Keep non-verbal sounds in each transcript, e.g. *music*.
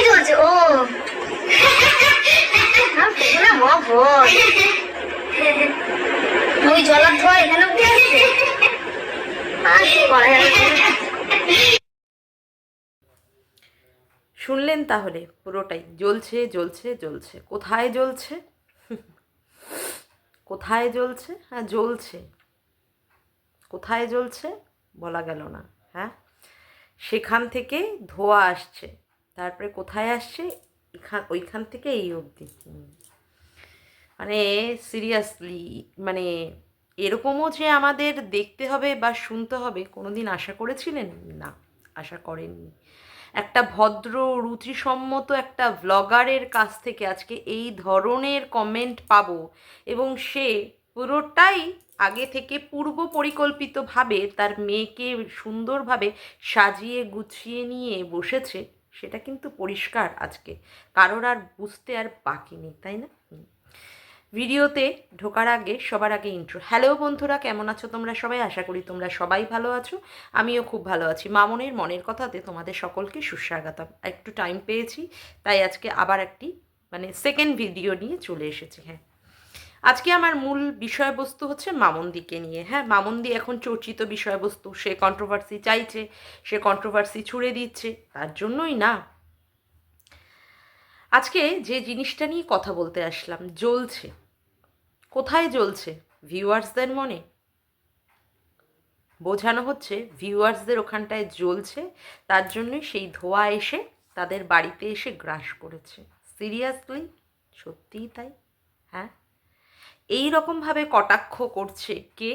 জ্বলছে শুনলেন তাহলে পুরোটাই। জ্বলছে জ্বলছে জ্বলছে। কোথায় জ্বলছে? কোথায় জ্বলছে? হ্যাঁ জ্বলছে। কোথায় জ্বলছে বলা গেল না হ্যাঁ? সেখান থেকে ধোয়া আসছে। তারপরে কোথায় আসছে? এখান ওইখান থেকে এই অবধি। মানে সিরিয়াসলি মানে এরকমও যে আমাদের দেখতে হবে বা শুনতে হবে কোনো দিন আশা করেছিলেন? না, আশা করেননি। একটা ভদ্র, রুচিসম্মত একটা ভ্লগারের কাছ থেকে আজকে এই ধরনের কমেন্ট পাবো এবং সে পুরোটাই আগে থেকে পূর্ব পরিকল্পিতভাবে তার মেয়েকে সুন্দরভাবে সাজিয়ে গুছিয়ে নিয়ে বসেছে, সেটা কিন্তু পরিষ্কার আজকে। কারোর আর বুঝতে আর বাকি নেই, তাই না? ভিডিওতে ঢোকার আগে, সবার আগে ইন্ট্রো হ্যালো বন্ধুরা, কেমন আছো তোমরা সবাই? আশা করি তোমরা সবাই ভালো আছো। আমিও খুব ভালো আছি। মামনের মনের কথাতে তোমাদের সকলকে সুস্বাগতম। একটু টাইম পেয়েছি, তাই আজকে আবার একটি মানে সেকেন্ড ভিডিও নিয়ে চলে এসেছি হ্যাঁ। আজকে আমার মূল বিষয়বস্তু হচ্ছে মামন্দিকে নিয়ে। হ্যাঁ মামন্দি এখন চর্চিত বিষয়বস্তু। সে কন্ট্রোভার্সি চাইছে, সে কন্ট্রোভার্সি ছুড়ে দিচ্ছে, তার জন্যই না। আজকে যে জিনিসটা নিয়ে কথা বলতে আসলাম, জ্বলছে। কোথায় জ্বলছে? ভিউয়ার্সদের মনে? বোঝানো হচ্ছে ভিউয়ার্সদের ওখানটায় জ্বলছে, তার জন্যই সেই ধোঁয়া এসে তাদের বাড়িতে এসে গ্রাস করেছে। সিরিয়াসলি? সত্যিই তাই? হ্যাঁ? এই রকমভাবে কটাক্ষ করছে কে?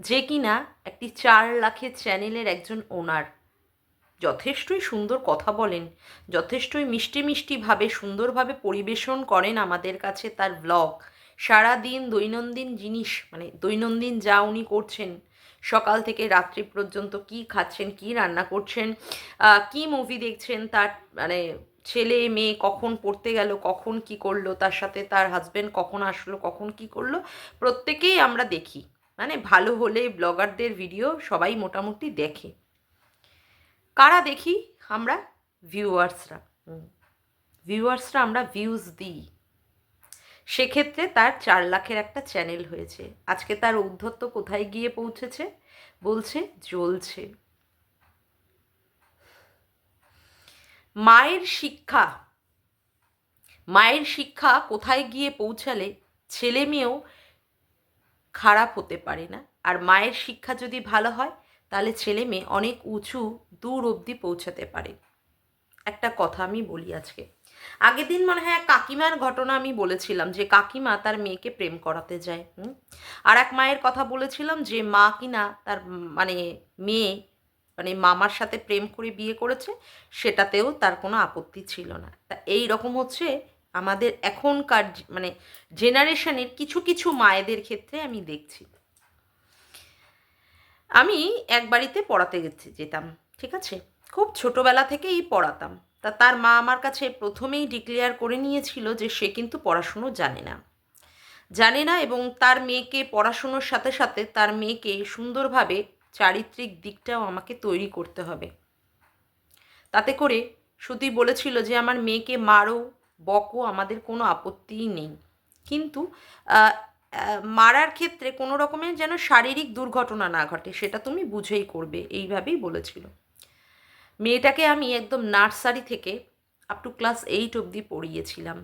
যে কিনা একটি চার লাখের চ্যানেলের একজন ওনার। যথেষ্টই সুন্দর কথা বলেন, যথেষ্টই মিষ্টি মিষ্টিভাবে সুন্দরভাবে পরিবেশন করেন আমাদের কাছে তার ব্লগ সারাদিন দৈনন্দিন জিনিস মানে দৈনন্দিন যা উনি করছেন, সকাল থেকে রাত্রি পর্যন্ত কি খাচ্ছেন, কি রান্না করছেন কি মুভি দেখছেন তার মানে ছেলে মেয়ে কখন পড়তে গেল কখন কি করল তার সাথে তার হাজব্যান্ড কখন আসলো কখন কি করল প্রত্যেকেই আমরা দেখি। মানে ভালো হলে ব্লগারদের ভিডিও সবাই মোটামুটি দেখে। কারা দেখি? আমরা ভিউয়ার্সরা ভিউয়ার্সরা আমরা ভিউজ দিই। সেক্ষেত্রে তার চার লাখের একটা চ্যানেল হয়েছে। আজকে তার উদ্ধত্ত কোথায় গিয়ে পৌঁছেছে? বলছে জ্বলছে। মায়ের শিক্ষা। মায়ের শিক্ষা কোথায় গিয়ে পৌঁছালে ছেলে মেয়েও খারাপ হতে পারে না। আর মায়ের শিক্ষা যদি ভালো হয়, তাহলে ছেলে মেয়ে অনেক উঁচু দূর অবধি পৌঁছাতে পারে। একটা কথা আমি বলি আজকে। আগের দিন মনে হয় কাকিমার ঘটনা আমি বলেছিলাম যে কাকিমা তার মেয়েকে প্রেম করাতে যায়, হুম? আর এক মায়ের কথা বলেছিলাম যে মা কিনা তার মানে মেয়ে মানে মামার সাথে প্রেম করে বিয়ে করেছে, সেটাতেও তার কোনো আপত্তি ছিল না। তা এই রকম হচ্ছে আমাদের এখনকার মানে জেনারেশনের কিছু কিছু মায়েদের ক্ষেত্রে আমি দেখছি। আমি এক বাড়িতে পড়াতে গেছি, যেতাম, ঠিক আছে? খুব ছোটোবেলা থেকেই পড়াতাম। তা তার মা আমার কাছে প্রথমেই ডিক্লেয়ার করে নিয়েছিল যে সে কিন্তু পড়াশুনো জানে না। জানে না এবং তার মেয়েকে পড়াশুনোর সাথে সাথে তার মেয়েকে সুন্দরভাবে চারিত্রিক দিকটাও আমাকে তৈরি করতে হবে। তাতে করে শ্রুতি বলেছিল যে, আমার মেয়েকে মারো, বকো, আমাদের কোনো আপত্তিই নেই। কিন্তু মারার ক্ষেত্রে কোনো রকমের যেন শারীরিক দুর্ঘটনা না ঘটে, সেটা তুমি বুঝেই করবে, এইভাবেই বলেছিল। মেয়েটাকে আমি একদম নার্সারি থেকে আপ টু ক্লাস এইট অবধি পড়িয়েছিলাম।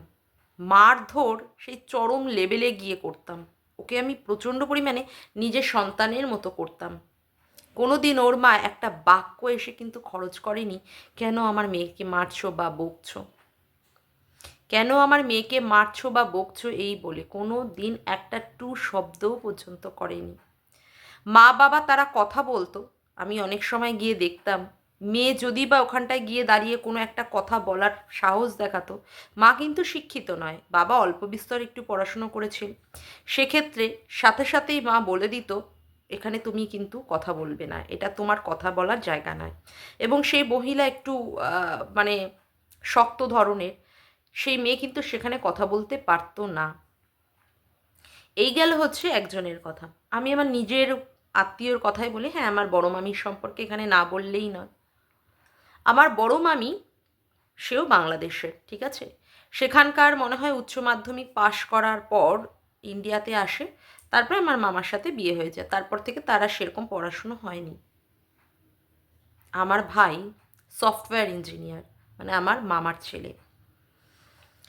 মারধর সেই চরম লেভেলে গিয়ে করতাম। ওকে আমি প্রচণ্ড পরিমাণে নিজের সন্তানের মতো করতাম। কোনো দিন ওর মা একটা বাক্য এসে কিন্তু খরচ করেনি, কেন আমার মেয়েকে মারছো বা বকছো? কেন আমার মেয়েকে মারছো বা বকছো এই বলে কোনো দিন একটা টু শব্দও পর্যন্ত করেনি। মা বাবা তারা কথা বলতো, আমি অনেক সময় গিয়ে দেখতাম। মেয়ে যদি বা ওখানটায় গিয়ে দাঁড়িয়ে কোনো একটা কথা বলার সাহস দেখাতো, মা কিন্তু শিক্ষিত নয়, বাবা অল্প বিস্তর একটু পড়াশুনো করেছে সেক্ষেত্রে সাথে সাথেই মা বলে দিত এখানে তুমি কিন্তু কথা বলবে না। এটা তোমার কথা বলার জায়গা নয়। এবং সেই মহিলা একটু মানে শক্ত ধরনের, সেই মেয়ে কিন্তু সেখানে কথা বলতে পারতো না। এই গেল হচ্ছে একজনের কথা। আমি আমার নিজের আত্মীয়র কথাই বলি হ্যাঁ আমার বড় মামির সম্পর্কে এখানে না বললেই নয়। আমার বড় মামি, সেও বাংলাদেশের, ঠিক আছে? সেখানকার মনে হয় উচ্চ মাধ্যমিক পাশ করার পর ইন্ডিয়াতে আসে। তারপরে আমার মামার সাথে বিয়ে হয়ে যায়। তারপর থেকে তারা সেরকম পড়াশুনো হয়নি। আমার ভাই সফটওয়্যার ইঞ্জিনিয়ার মানে আমার মামার ছেলে।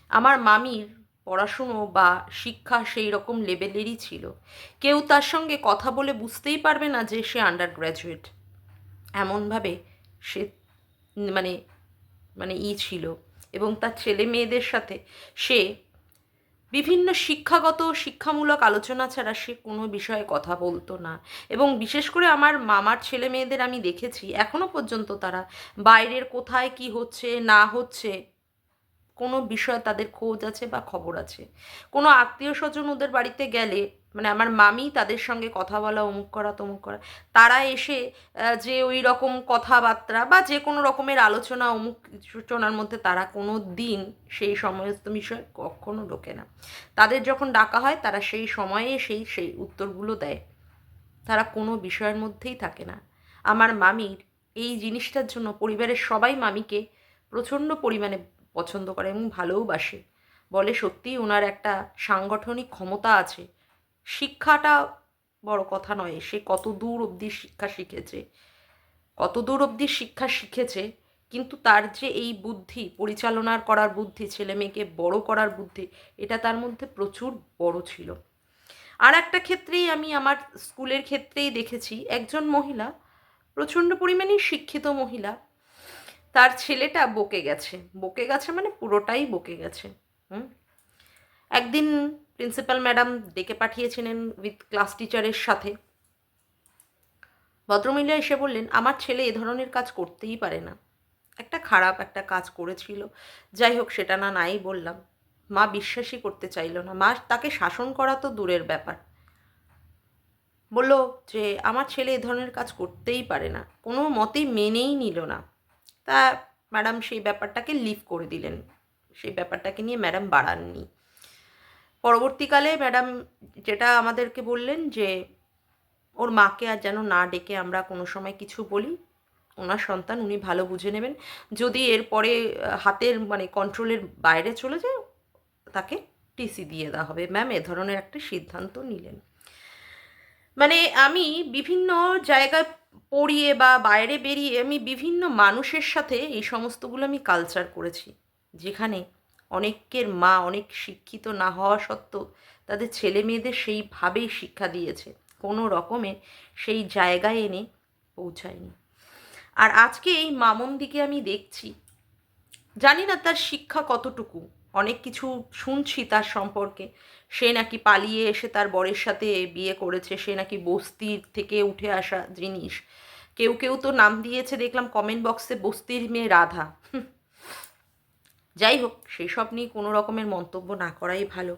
আমার মামির পড়াশুনো বা শিক্ষা সেই রকম লেভেলেরই ছিল। কেউ তার সঙ্গে কথা বলে বুঝতেই পারবে না যে সে আন্ডার গ্র্যাজুয়েট এমনভাবে সে মানে মানে ই ছিল। এবং তার ছেলে মেয়েদের সাথে সে বিভিন্ন শিক্ষাগত, শিক্ষামূলক আলোচনা ছাড়া সে কোনো বিষয়ে কথা বলতো না। এবং বিশেষ করে আমার মামার ছেলে মেয়েদের আমি দেখেছি এখনও পর্যন্ত তারা বাইরের কোথায় কি হচ্ছে, না হচ্ছে, কোনো বিষয়ে তাদের খোঁজ আছে বা খবর আছে। কোনো আত্মীয় স্বজন ওদের বাড়িতে গেলে মানে আমার মামি তাদের সঙ্গে কথা বলা, অমুক করা, তমুক করা। তারা এসে যে ওই রকম কথাবার্তা বা যে কোনো রকমের আলোচনা, অমুক সূচনার মধ্যে তারা কোনো দিন সেই সমস্ত বিষয় কখনো ঢোকে না। তাদের যখন ডাকা হয়, তারা সেই সময়ে সেই সেই উত্তরগুলো দেয়। তারা কোনো বিষয়ের মধ্যেই থাকে না। আমার মামির এই জিনিসটার জন্য পরিবারের সবাই মামিকে প্রচণ্ড পরিমাণে পছন্দ করে এবং ভালোওবাসে বলে সত্যি ওনার একটা সাংগঠনিক ক্ষমতা আছে। শিক্ষাটা বড় কথা নয়, সে কত দূর অবধি শিক্ষা শিখেছে। কত দূর অবধি শিক্ষা শিখেছে, কিন্তু তার যে এই বুদ্ধি, পরিচালনার করার বুদ্ধি, ছেলে মেয়েকে বড় করার বুদ্ধি, এটা তার মধ্যে প্রচুর বড় ছিল। আর একটা ক্ষেত্রেই আমি আমার স্কুলের ক্ষেত্রেই দেখেছি, একজন মহিলা, প্রচণ্ড পরিমাণে শিক্ষিত মহিলা, তার ছেলেটা বকে গেছে। বকে গেছে মানে পুরোটাই বকে গেছে, হুম? একদিন প্রিন্সিপাল ম্যাডাম ডেকে পাঠিয়েছিলেন উইথ ক্লাস টিচারের সাথে। ভদ্রমহিলা এসে বললেন, আমার ছেলে এ ধরনের কাজ করতেই পারে না। একটা খারাপ একটা কাজ করেছিল। যাই হোক, সেটা না নাই বললাম। মা বিশ্বাসই করতে চাইলো না। মা তাকে শাসন করা তো দূরের ব্যাপার। বলল যে, আমার ছেলে এ ধরনের কাজ করতেই পারে না। কোনো মতেই মেনেই নিল না। তা ম্যাডাম সেই ব্যাপারটাকে লিভ করে দিলেন। সেই ব্যাপারটাকে নিয়ে ম্যাডাম বাড়াননি। পরবর্তীকালে ম্যাডাম যেটা আমাদেরকে বললেন যে, ওর মাকে আর যেন না ডেকে আমরা কোনো সময় কিছু বলি, ওনার সন্তান উনি ভালো বুঝে নেবেন। যদি এরপরে হাতের মানে কন্ট্রোলের বাইরে চলে যায়, তাকে টিসি দিয়ে দেওয়া হবে। ম্যাম, এ ধরনের একটা সিদ্ধান্ত নিলেন। মানে আমি বিভিন্ন জায়গায় পড়িয়ে বা বাইরে বেরিয়ে আমি বিভিন্ন মানুষের সাথে এই সমস্তগুলো আমি কালচার করেছি। যেখানে অনেকের মা অনেক শিক্ষিত না হওয়া সত্ত্বেও তাদের ছেলে মেয়েদের সেইভাবেই শিক্ষা দিয়েছে। কোনো রকমে সেই জায়গায় এনে পৌঁছায়নি। আর আজকে এই মামনদিকে আমি দেখছি, জানি না তার শিক্ষা কতটুকু। অনেক কিছু শুনছি তার সম্পর্কে। সে নাকি পালিয়ে এসে তার বরের সাথে বিয়ে করেছে, সে নাকি বস্তির থেকে উঠে আসা জিনিস। কেউ কেউ তো নাম দিয়েছে, দেখলাম কমেন্ট বক্সে বস্তির মেয়ে রাধা। যাই হোক সেই সব নিয়ে কোনো রকমের মন্তব্য না করাই ভালো।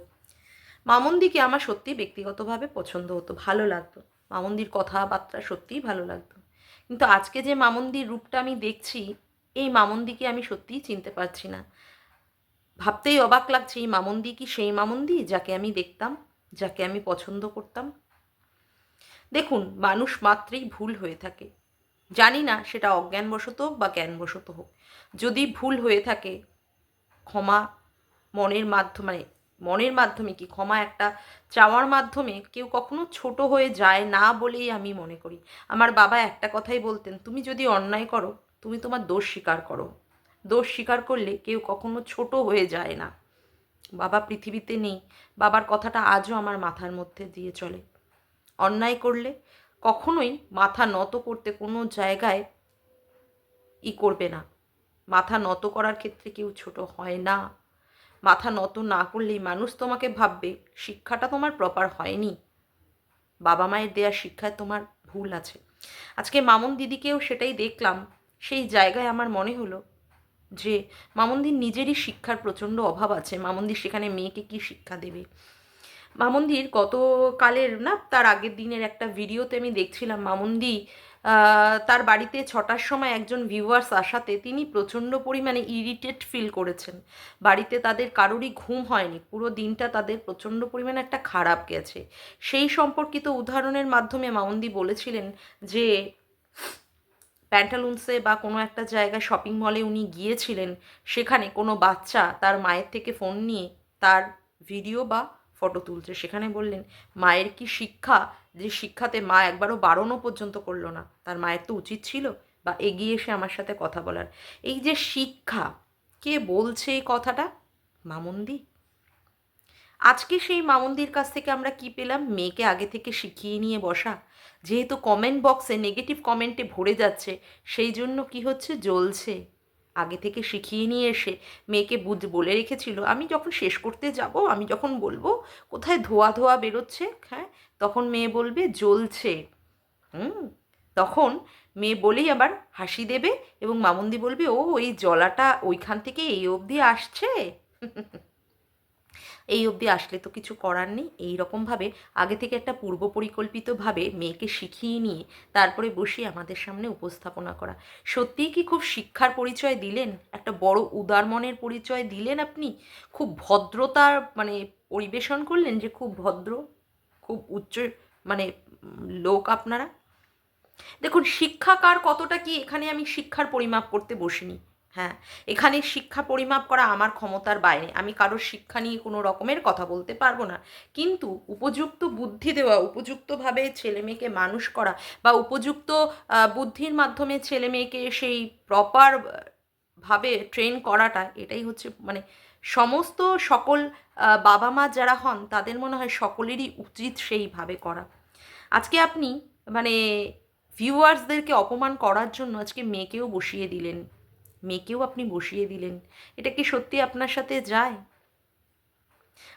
মামন্দিকে আমার সত্যি ব্যক্তিগতভাবে পছন্দ হতো, ভালো লাগতো। মামন্দির কথাবার্তা সত্যিই ভালো লাগতো। কিন্তু আজকে যে মামন্দির রূপটা আমি দেখছি, এই মামন্দিকে আমি সত্যিই চিনতে পারছি না। ভাবতেই অবাক লাগছে, এই মামন্দি কি সেই মামন্দি যাকে আমি দেখতাম, যাকে আমি পছন্দ করতাম? দেখুন, মানুষ মাত্রেই ভুল হয়ে থাকে। জানি না, সেটা অজ্ঞানবশত বা জ্ঞানবশত হোক। যদি ভুল হয়ে থাকে ক্ষমা মনের মাধ্যমে মানে মনের মাধ্যমে কি ক্ষমা একটা চাওয়ার মাধ্যমে কেউ কখনো ছোট হয়ে যায় না বলেই আমি মনে করি। আমার বাবা একটা কথাই বলতেন, তুমি যদি অন্যায় করো, তুমি তোমার দোষ স্বীকার করো। দোষ স্বীকার করলে কেউ কখনো ছোট হয়ে যায় না। বাবা পৃথিবীতে নেই, বাবার কথাটা আজও আমার মাথার মধ্যে দিয়ে চলে। অন্যায় করলে কখনোই মাথা নত করতে কোনো জায়গায় ই করবে না। মাথা নত করার ক্ষেত্রে কেউ ছোট হয় না। মাথা নত না করলেই মানুষ তোমাকে ভাববে, শিক্ষাটা তোমার প্রপার হয়নি। বাবা মায়ের দেয়া শিক্ষায় তোমার ভুল আছে। আজকে মামুন দিদিকেও সেটাই দেখলাম। সেই জায়গায় আমার মনে হলো যে মামুনদির নিজেরই শিক্ষার প্রচণ্ড অভাব আছে। মামুনদি সেখানে মেয়েকে কি শিক্ষা দেবে? মামুন্দির গতকালের না, তার আগের দিনের একটা ভিডিওতে আমি দেখছিলাম মামুন্দি তার বাড়িতে ছটার সময় একজন ভিউয়ার্স আসাতে তিনি প্রচণ্ড পরিমাণে ইরিটেট ফিল করেছেন। বাড়িতে তাদের কারোরই ঘুম হয়নি, পুরো দিনটা তাদের প্রচণ্ড পরিমাণে একটা খারাপ গেছে। সেই সম্পর্কিত উদাহরণের মাধ্যমে মামুন্দি বলেছিলেন যে প্যান্টালুন্সে বা কোনো একটা জায়গায় শপিং মলে উনি গিয়েছিলেন, সেখানে কোনো বাচ্চা তার মায়ের থেকে ফোন নিয়ে তার ভিডিও বা ফটো তুলছে। সেখানে বললেন, মায়ের কি শিক্ষা? যে শিক্ষাতে মা একবারও বারণও পর্যন্ত করল না। তার মায়ের তো উচিত ছিল বা এগিয়ে এসে আমার সাথে কথা বলার। এই যে শিক্ষা, কে বলছে এই কথাটা? মামুন্দি। আজকে সেই মামুন্দির কাছ থেকে আমরা কি পেলাম? মেয়েকে আগে থেকে শিখিয়ে নিয়ে বসা। যেহেতু কমেন্ট বক্সে নেগেটিভ কমেন্টে ভরে যাচ্ছে, সেই জন্য কি হচ্ছে? জ্বলছে। আগে থেকে শিখিয়ে নিয়ে এসে মেয়েকে বুঝ বলে রেখেছিল, আমি যখন শেষ করতে যাব, আমি যখন বলব, কোথায় ধোয়া ধোয়া বেরোচ্ছে? হ্যাঁ তখন মেয়ে বলবে, জ্বলছে। হুম, তখন মেয়ে বলেই আবার হাসি দেবে এবং মামুন্দি বলবে ও ওই জলাটা ওইখান থেকে এই অবধি আসছে? *laughs* এই অবধি আসলে তো কিছু করার নেই। এই রকমভাবে আগে থেকে একটা পূর্ব পরিকল্পিতভাবে মেয়েকে শিখিয়ে নিয়ে তারপরে বসিয়ে আমাদের সামনে উপস্থাপনা করা। সত্যিই কি খুব শিক্ষার পরিচয় দিলেন? একটা বড় উদার মনের পরিচয় দিলেন আপনি? খুব ভদ্রতার মানে পরিবেশন করলেন যে খুব ভদ্র, খুব উচ্চ মানে লোক আপনারা? দেখুন, শিক্ষা কার কতটা কি? এখানে আমি শিক্ষার পরিমাপ করতে বসিনি। হ্যাঁ এখানে শিক্ষা পরিমাপ করা আমার ক্ষমতার বাইরে। আমি কারোর শিক্ষা নিয়ে কোনো রকমের কথা বলতে পারব না। কিন্তু উপযুক্ত বুদ্ধি দেওয়া, উপযুক্তভাবে ছেলে মেয়েকে মানুষ করা বা উপযুক্ত বুদ্ধির মাধ্যমে ছেলে মেয়েকে সেই প্রপার ভাবে ট্রেন করাটা এটাই হচ্ছে মানে সমস্ত সকল বাবা মা যারা হন তাদের মনে হয় সকলেরই উচিত সেইভাবে করা। আজকে আপনি মানে ভিউয়ার্সদেরকে অপমান করার জন্য আজকে মেয়েকেও বসিয়ে দিলেন। মেয়েকেও আপনি বসিয়ে দিলেন। এটা কি সত্যি আপনার সাথে যায়?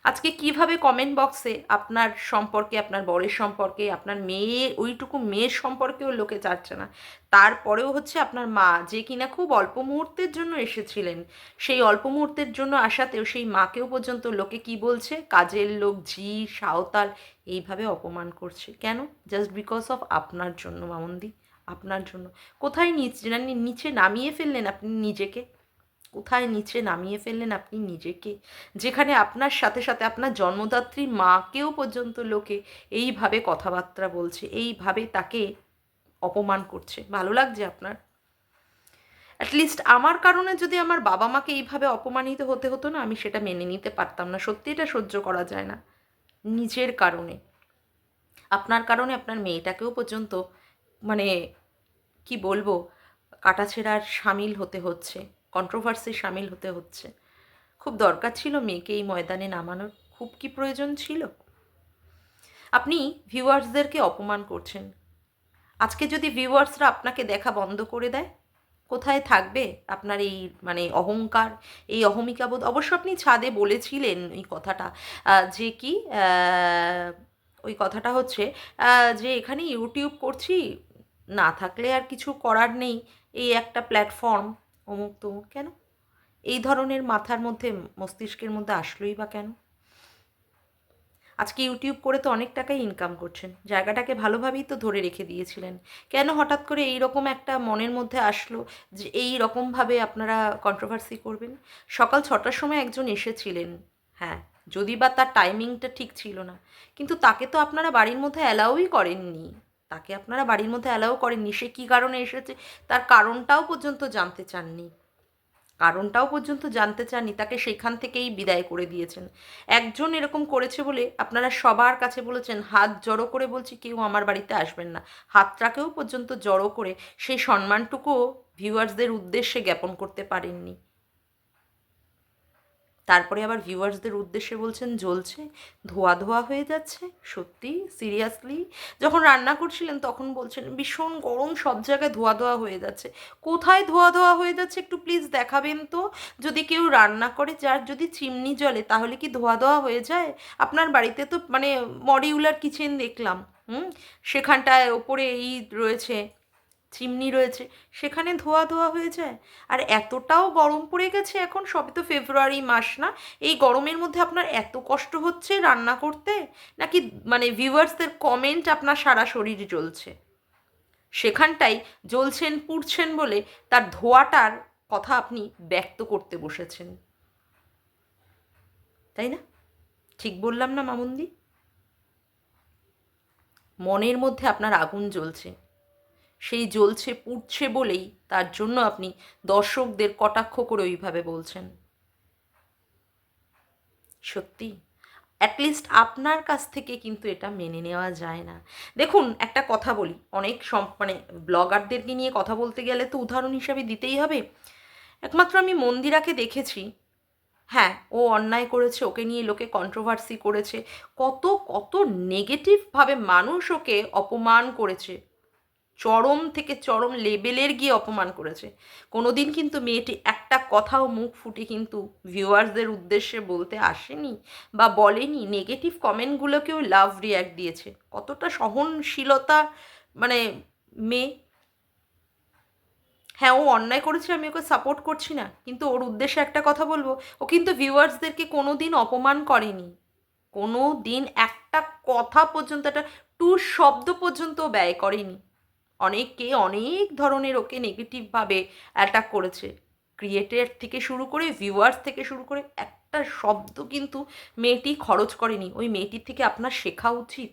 আজকে কীভাবে কমেন্ট বক্সে আপনার সম্পর্কে, আপনার বরের সম্পর্কে, আপনার মেয়ে, ওইটুকু মেয়ের সম্পর্কেও লোকে চাচ্ছে না। তারপরেও হচ্ছে আপনার মা, যে কিনা খুব অল্প মুহূর্তের জন্য এসেছিলেন, সেই অল্প মুহূর্তের জন্য আসাতেও সেই মাকেও পর্যন্ত লোকে কি বলছে? কাজের লোক, ঝি, সাঁওতাল, এইভাবে অপমান করছে। কেন? জাস্ট বিকজ অফ আপনার জন্য, মামন্দি। আপনার জন্য। কোথায় নিচে নিচে নামিয়ে ফেললেন আপনি নিজেকে। কোথায় নিচে নামিয়ে ফেললেন আপনি নিজেকে? যেখানে আপনার সাথে সাথে আপনার জন্মদাত্রী মাকেও পর্যন্ত লোকে এইভাবে কথাবার্তা বলছে, এইভাবে তাকে অপমান করছে। ভালো লাগছে আপনার? অ্যাটলিস্ট আমার কারণে যদি আমার বাবা মাকে এইভাবে অপমানিত হতে হতো না, আমি সেটা মেনে নিতে পারতাম না। সত্যি এটা সহ্য করা যায় না। নিজের কারণে। আপনার কারণে আপনার মেয়েটাকেও পর্যন্ত মানে কি বলব কাটাছেড়ার সামিল হতে হচ্ছে কন্ট্রোভার্সি সামিল হতে হচ্ছে। খুব দরকার ছিল মেয়েকে এই ময়দানে নামানোর, খুব কি প্রয়োজন ছিল? আপনি ভিউয়ার্সদেরকে অপমান করছেন। আজকে যদি ভিউয়ার্সরা আপনাকে দেখা বন্ধ করে দেয়, কোথায় থাকবে আপনার এই মানে অহংকার, এই অহমিকাবোধ? অবশ্য আপনি ছাদে বলেছিলেন এই কথাটা যে কি ওই কথাটা হচ্ছে যে এখানে ইউটিউব করছি না থাকলে আর কিছু করার নেই। এই একটা প্ল্যাটফর্ম অমুক তমুক, কেন? এই ধরনের মাথার মধ্যে, মস্তিষ্কের মধ্যে আসলোই বা কেন? আজকে ইউটিউব করে তো অনেক টাকাই ইনকাম করছেন। জায়গাটাকে ভালোভাবেই তো ধরে রেখে দিয়েছিলেন। কেন হঠাৎ করে এই রকম একটা মনের মধ্যে আসলো যে এই রকমভাবে আপনারা কন্ট্রোভার্সি করবেন? সকাল ছটার সময় একজন এসেছিলেন। হ্যাঁ যদি বা তার টাইমিংটা ঠিক ছিল না। কিন্তু তাকে তো আপনারা বাড়ির মধ্যে অ্যালাউই করেননি। তাকে আপনারা বাড়ির মধ্যে অ্যালাউ করেননি। সে কী কারণে এসেছে? তার কারণটাও পর্যন্ত জানতে চাননি। কারণটাও পর্যন্ত জানতে চাননি। তাকে সেখান থেকেই বিদায় করে দিয়েছেন। একজন এরকম করেছে বলে আপনারা সবার কাছে বলেছেন, হাত জড়ো করে বলছি কেউ আমার বাড়িতে আসবেন না। হাতটাকেও পর্যন্ত জড়ো করে সেই সম্মানটুকুও ভিউয়ার্সদের উদ্দেশ্যে জ্ঞাপন করতে পারেননি। তারপরে আবার ভিউয়ার্সদের উদ্দেশ্যে বলছেন, জ্বলছে, ধোয়া ধোয়া হয়ে যাচ্ছে, সত্যি সিরিয়াসলি যখন রান্না করছিলেন তখন বলছেন, ভীষণ গরম, সব জায়গায় ধোয়া ধোয়া হয়ে যাচ্ছে। কোথায় ধোয়া ধোয়া হয়ে যাচ্ছে একটু প্লিজ দেখাবেন তো? যদি কেউ রান্না করে যার যদি চিমনি জলে তাহলে কি ধোয়া ধোয়া হয়ে যায়? আপনার বাড়িতে তো মানে মডিউলার কিচেন দেখলাম, হুম? সেখানটায় ওপরে এই রয়েছে। চিমনি রয়েছে, সেখানে ধোয়া ধোয়া হয়ে যায়? আর এতটাও গরম পড়ে গেছে এখন সবে তো ফেব্রুয়ারি মাস না? এই গরমের মধ্যে আপনার এত কষ্ট হচ্ছে রান্না করতে? নাকি মানে ভিউয়ার্সদের কমেন্ট আপনার সারা শরীর জ্বলছে? সেখানটাই জ্বলছেন, পুড়ছেন বলে তার ধোয়াটার কথা আপনি ব্যক্ত করতে বসেছেন। তাই না? ঠিক বললাম না মামুন্দি? মনের মধ্যে আপনার আগুন জ্বলছে। সেই জ্বলছে, পুড়ছে বলেই তার জন্য আপনি দর্শকদের কটাক্ষ করে ওইভাবে বলছেন। সত্যি? অ্যাটলিস্ট আপনার কাছ থেকে কিন্তু এটা মেনে নেওয়া যায় না। দেখুন, একটা কথা বলি। অনেক সম মানে ব্লগারদেরকে নিয়ে কথা বলতে গেলে তো উদাহরণ হিসাবে দিতেই হবে। একমাত্র আমি মন্দিরাকে দেখেছি। হ্যাঁ ও অন্যায় করেছে, ওকে নিয়ে লোকে কন্ট্রোভার্সি করেছে। কত কত নেগেটিভভাবে মানুষ ওকে অপমান করেছে। চরম থেকে চরম লেভেলের গিয়ে অপমান করেছে। কোনোদিন কিন্তু মেয়েটি একটা কথাও মুখ ফুটে কিন্তু ভিউয়ার্সদের উদ্দেশ্যে বলতে আসেনি বা বলেনি। নেগেটিভ কমেন্টগুলোকেও লাভ রিয়াক্ট দিয়েছে। কতটা সহনশীলতা মানে মেয়ে। হ্যাঁ ও অন্যায় করেছে, আমি ওকে সাপোর্ট করছি না। কিন্তু ওর উদ্দেশ্যে একটা কথা বলব, ও কিন্তু ভিউয়ার্সদেরকে কোনো দিন অপমান করেনি। কোনো দিন একটা কথা পর্যন্ত, একটা টু শব্দ পর্যন্ত ব্যয় করেনি। অনেককে অনেক ধরনের ওকে নেগেটিভভাবে অ্যাটাক করেছে। ক্রিয়েটার থেকে শুরু করে ভিউয়ার্স থেকে শুরু করে একটা শব্দ কিন্তু মেয়েটি খরচ করেনি। ওই মেয়েটির থেকে আপনার শেখা উচিত।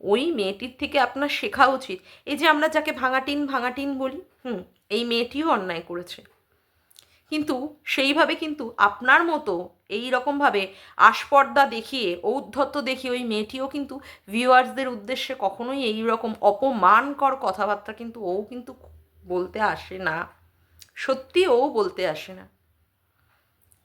ওই মেয়েটির থেকে আপনার শেখা উচিত। এই যে আমরা যাকে ভাঙাটিন ভাঙাটিন বলি, হুম, এই মেয়েটিও অন্যায় করেছে। কিন্তু সেইভাবে কিন্তু আপনার মতো এই রকমভাবে আস্পর্দা দেখিয়ে, ঔদ্ধত্য দেখিয়ে ওই মেয়েটিও কিন্তু ভিউয়ার্সদের উদ্দেশ্যে কখনোই এই রকম অপমানকর কথাবার্তা কিন্তু ও কিন্তু বলতে আসে না। সত্যি ও বলতে আসে না।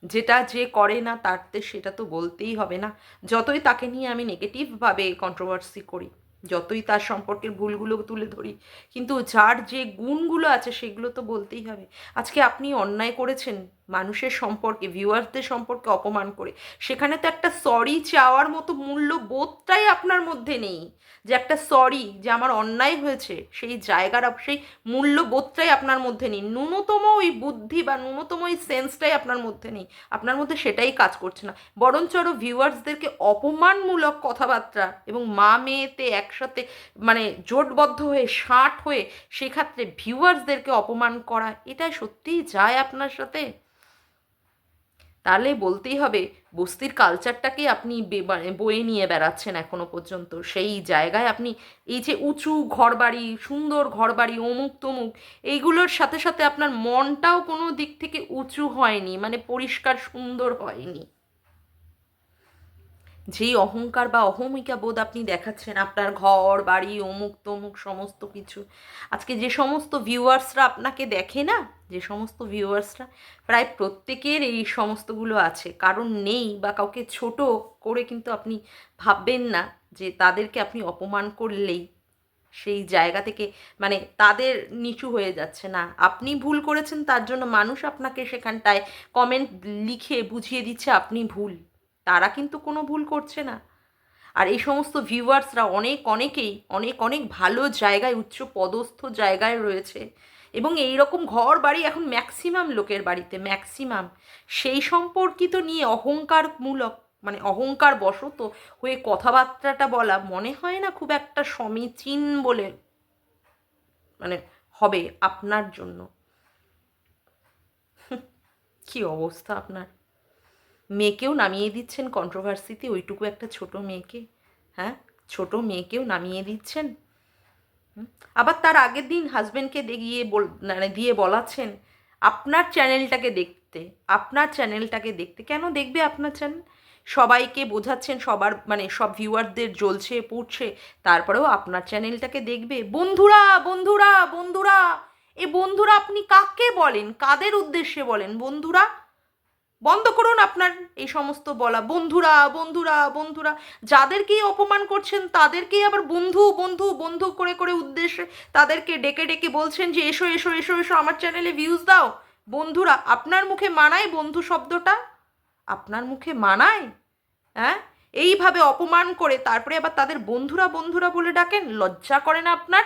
যেটা যে করে না তারতে সেটা তো বলতেই হবে না। যতই তাকে নিয়ে আমি নেগেটিভভাবে কন্ট্রোভার্সি করি যতই তার সম্পর্কের ভুলগুলো তুলে ধরি, কিন্তু যার যে গুণগুলো আছে সেগুলো তো বলতেই হবে। আজকে আপনি অন্যায় করেছেন মানুষের সম্পর্কে ভিউয়ার্সদের সম্পর্কে অপমান করে। সেখানে তো একটা সরি চাওয়ার মতো মূল্য বোধটাই আপনার মধ্যে নেই। যে একটা সরি যে আমার অন্যায় হয়েছে, সেই জায়গার সেই মূল্যবোধটাই আপনার মধ্যে নেই। ন্যূনতম ওই বুদ্ধি বা ন্যূনতম ওই সেন্সটাই আপনার মধ্যে নেই। আপনার মধ্যে সেটাই কাজ করছে না। বরঞ্চ আরও ভিউয়ার্সদেরকে অপমানমূলক কথাবার্তা এবং মা মেয়েতে একসাথে মানে জোটবদ্ধ হয়ে, ষাট হয়ে, সেক্ষেত্রে ভিউয়ার্সদেরকে অপমান করা এটা সত্যিই যায় আপনার সাথে? তাহলে বলতেই হবে, বস্তির কালচারটাকেই আপনি বয়ে নিয়ে বেড়াচ্ছেন এখনও পর্যন্ত। সেই জায়গায় আপনি এই যে উঁচু ঘরবাড়ি, সুন্দর ঘরবাড়ি অমুক তমুক এইগুলোর সাথে সাথে আপনার মনটাও কোনো দিক থেকে উঁচু হয়নি মানে পরিষ্কার সুন্দর হয়নি। যেই অহংকার বা অহমিকা বোধ আপনি দেখাচ্ছেন, আপনার ঘর, বাড়ি, অমুক, তমুক, সমস্ত কিছু। আজকে যে সমস্ত ভিউয়ার্সরা আপনাকে দেখে না, যে সমস্ত ভিউয়ার্সরা প্রায় প্রত্যেকের এই সমস্তগুলো আছে। কারণ নেই বা কাউকে ছোট করে কিন্তু আপনি ভাববেন না যে তাদেরকে আপনি অপমান করলেই সেই জায়গা থেকে মানে তাদের নিচু হয়ে যাচ্ছে না। আপনি ভুল করেছেন, তার জন্য মানুষ আপনাকে সেখানটায় কমেন্ট লিখে বুঝিয়ে দিচ্ছে, আপনি ভুল। তারা কিন্তু কোনো ভুল করছে না। আর এই সমস্ত ভিউয়ার্সরা অনেক অনেকেই অনেক অনেক ভালো জায়গায়, উচ্চ পদস্থ জায়গায় রয়েছে এবং এই রকম ঘর বাড়ি এখন ম্যাক্সিমাম লোকের বাড়িতে ম্যাক্সিমাম সেই সম্পর্কিত নিয়ে অহংকারমূলক মানে অহংকার বশত হয়ে কথাবার্তাটা বলা মনে হয় না খুব একটা সমীচীন বলে মানে হবে আপনার জন্য। *laughs* কি অবস্থা আপনার? মেয়েকেও নামিয়ে দিচ্ছেন কন্ট্রোভার্সিতে ওইটুকু একটা ছোট মেয়েকে। হ্যাঁ? ছোট মেয়েকেও নামিয়ে দিচ্ছেন? আবার তার আগের দিন হাজব্যান্ডকে দিয়ে বল মানে দিয়ে বলাচ্ছেন, আপনার চ্যানেলটাকে দেখতে, আপনার চ্যানেলটাকে দেখতে। কেন দেখবে আপনার চ্যানেল সবাইকে বোঝাচ্ছেন, সবার মানে সব ভিউয়ারদের জ্বলছে, পড়ছে, তারপরেও আপনার চ্যানেলটাকে দেখবে। বন্ধুরা বন্ধুরা বন্ধুরা, এ বন্ধুরা আপনি কাকে বলেন? কাদের উদ্দেশ্যে বলেন? বন্ধুরা বন্ধ করুন আপনার এই সমস্ত বলা। বন্ধুরা বন্ধুরা বন্ধুরা, যাদেরকেই অপমান করছেন, তাদেরকেই আবার বন্ধু বন্ধু বন্ধু করে করে উদ্দেশ্যে তাদেরকে ডেকে ডেকে বলছেন যে, এসো এসো এসো এসো, আমার চ্যানেলে ভিউজ দাও। বন্ধুরা, আপনার মুখে মানায় বন্ধু শব্দটা? আপনার মুখে মানায়? হ্যাঁ? এইভাবে অপমান করে তারপরে আবার তাদের বন্ধুরা বন্ধুরা বলে ডাকেন, লজ্জা করে না আপনার?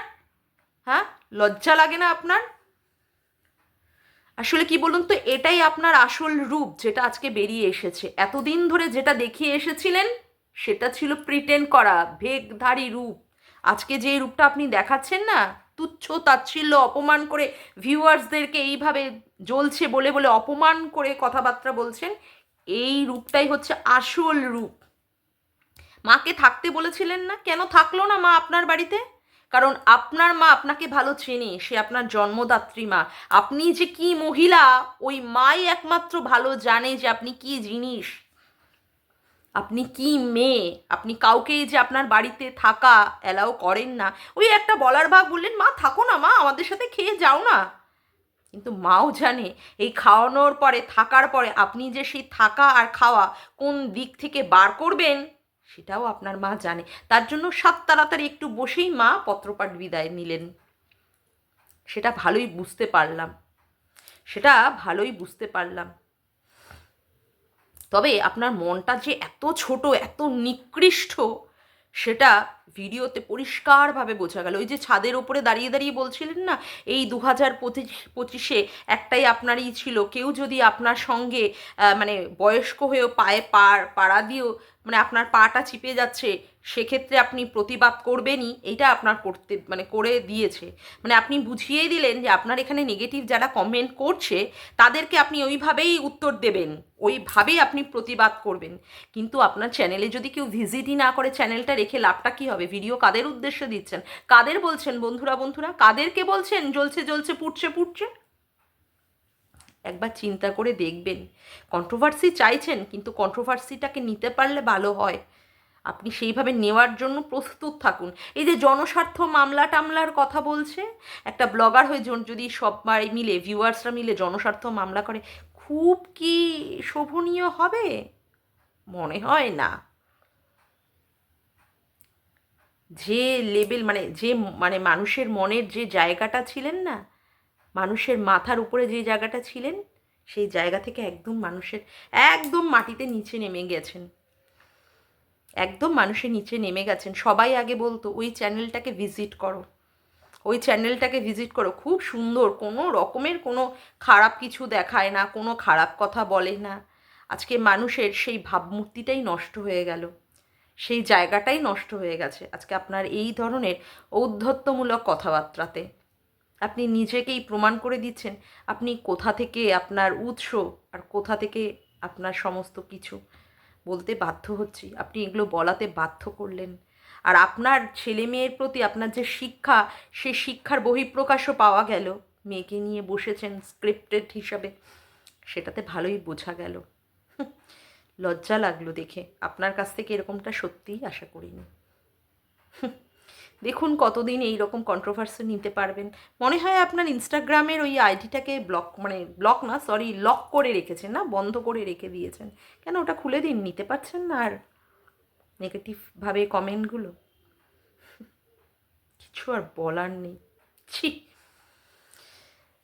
হ্যাঁ? লজ্জা লাগে না আপনার? আসলে কি বলুন তো, এটাই আপনার আসল রূপ যেটা আজকে বেরিয়ে এসেছে। এতদিন ধরে যেটা দেখিয়ে এসেছিলেন, সেটা ছিল প্রিটেন্ড করা ভেগধারী রূপ। আজকে যে রূপটা আপনি দেখাচ্ছেন না, তুচ্ছ তাচ্ছিল্য, অপমান করে ভিউয়ার্সদেরকে এইভাবে জ্বলছে বলে বলে অপমান করে কথাবার্তা বলছেন, এই রূপটাই হচ্ছে আসল রূপ। মাকে থাকতে বলেছিলেন না? কেন থাকল না মা আপনার বাড়িতে? কারণ আপনার মা আপনাকে ভালো চেনে, সে আপনার জন্মদাত্রী মা। আপনি যে কি মহিলা, ওই মাই একমাত্র ভালো জানে যে আপনি কি জিনিস। আপনি কি মেয়ে, আপনি কাউকেই যে আপনার বাড়িতে থাকা অ্যালাউ করেন না। ওই একটা বলার ভাগ বললেন, মা, থাকো না মা, আমাদের সাথে খেয়ে যাও না। কিন্তু মাও জানে, এই খাওয়ানোর পরে, থাকার পরে, আপনি যে সেই থাকা আর খাওয়া কোন দিক থেকে বার করবেন সেটাও আপনার মা জানে। তার জন্য সাত তাড়াতাড়ি একটু বসেই মা পত্রপাঠ বিদায় নিলেন। সেটা ভালোই বুঝতে পারলাম। সেটা ভালোই বুঝতে পারলাম। তবে আপনার মনটা যে এত ছোট, এত নিকৃষ্ট, সেটা ভিডিওতে পরিষ্কারভাবে বোঝা গেল। ওই যে ছাদের ওপরে দাঁড়িয়ে দাঁড়িয়ে বলছিলেন না, এই দু হাজার পঁচিশ, পঁচিশে একটাই আপনারই ছিল। কেউ যদি আপনার সঙ্গে মানে বয়স্ক হয়েও পায়ে পাড়া দিয়েও মানে আপনার পাটা চিপে যাচ্ছে, সেক্ষেত্রে আপনি প্রতিবাদ করবেনই এইটা আপনার করতে মানে করে দিয়েছে। মানে আপনি বুঝিয়েই দিলেন যে আপনার এখানে নেগেটিভ যারা কমেন্ট করছে, তাদেরকে আপনি ওইভাবেই উত্তর দেবেন, ওইভাবেই আপনি প্রতিবাদ করবেন। কিন্তু আপনার চ্যানেলে যদি কেউ ভিজিটই না করে চ্যানেলটা রেখে লাভটা কী হবে? ভিডিও কাদের উদ্দেশ্যে দিচ্ছেন? কাদের বলছেন বন্ধুরা বন্ধুরা? কাদেরকে বলছেন, জ্বলছে জ্বলছে পুটছে পুড়ছে? একবার চিন্তা করে দেখবেন। কন্ট্রোভার্সি চাইছেন, কিন্তু কন্ট্রোভার্সিটাকে নিতে পারলে ভালো হয়। আপনি সেইভাবে নেওয়ার জন্য প্রস্তুত থাকুন। এই যে জনস্বার্থ মামলা টামলার কথা বলছে, একটা ব্লগার হয়ে যদি সবাই মিলে ভিউয়ার্সরা মিলে জনস্বার্থ মামলা করে, খুব কি শোভনীয় হবে? মনে হয় না। যে লেভেল মানে যে মানে মানুষের মনের যে জায়গাটা ছিলেন না মানুষের মাথার উপরে যে জায়গাটা ছিলেন, সেই জায়গা থেকে একদম মানুষের, একদম মাটিতে নিচে নেমে গেছেন। একদম মানুষের নিচে নেমে গেছেন। সবাই আগে বলতো, ওই চ্যানেলটাকে ভিজিট করো। ওই চ্যানেলটাকে ভিজিট করো। খুব সুন্দর, কোনো রকমের কোনো খারাপ কিছু দেখায় না, কোনো খারাপ কথা বলে না। আজকে মানুষের সেই ভাবমূর্তিটাই নষ্ট হয়ে গেল। সেই জায়গাটাই নষ্ট হয়ে গেছে। আজকে আপনার এই ধরনের ঔদ্ধত্যমূলক কথাবার্তাতে। আপনি নিজেকেই প্রমাণ করে দিচ্ছেন, আপনি কোথা থেকে আপনার উৎস আর কোথা থেকে আপনার সমস্ত কিছু বলতে বাধ্য হচ্ছি। আপনি এগুলো বলাতে বাধ্য করলেন। আর আপনার ছেলে মেয়ের প্রতি আপনার যে শিক্ষা সেই শিক্ষার বহিঃপ্রকাশও পাওয়া গেল। মেয়েকে নিয়ে বসেছেন স্ক্রিপ্টেড হিসাবে। সেটাতে ভালোই বোঝা গেল। লজ্জা লাগল দেখে। আপনার কাছ থেকে এরকমটা সত্যিই আশা করিনি। দেখুন কতদিন এই রকম কন্ট্রোভার্সি নিতে পারবেন। মনে হয় আপনার ইনস্টাগ্রামের ওই আইডিটাকে ব্লক মানে ব্লক না সরি লক করে রেখেছেন না, বন্ধ করে রেখে দিয়েছেন। কেন ওটা খুলে দিন, নিতে পারছেন না আর নেগেটিভভাবে কমেন্টগুলো কিছু আর বলার নেই। ছি!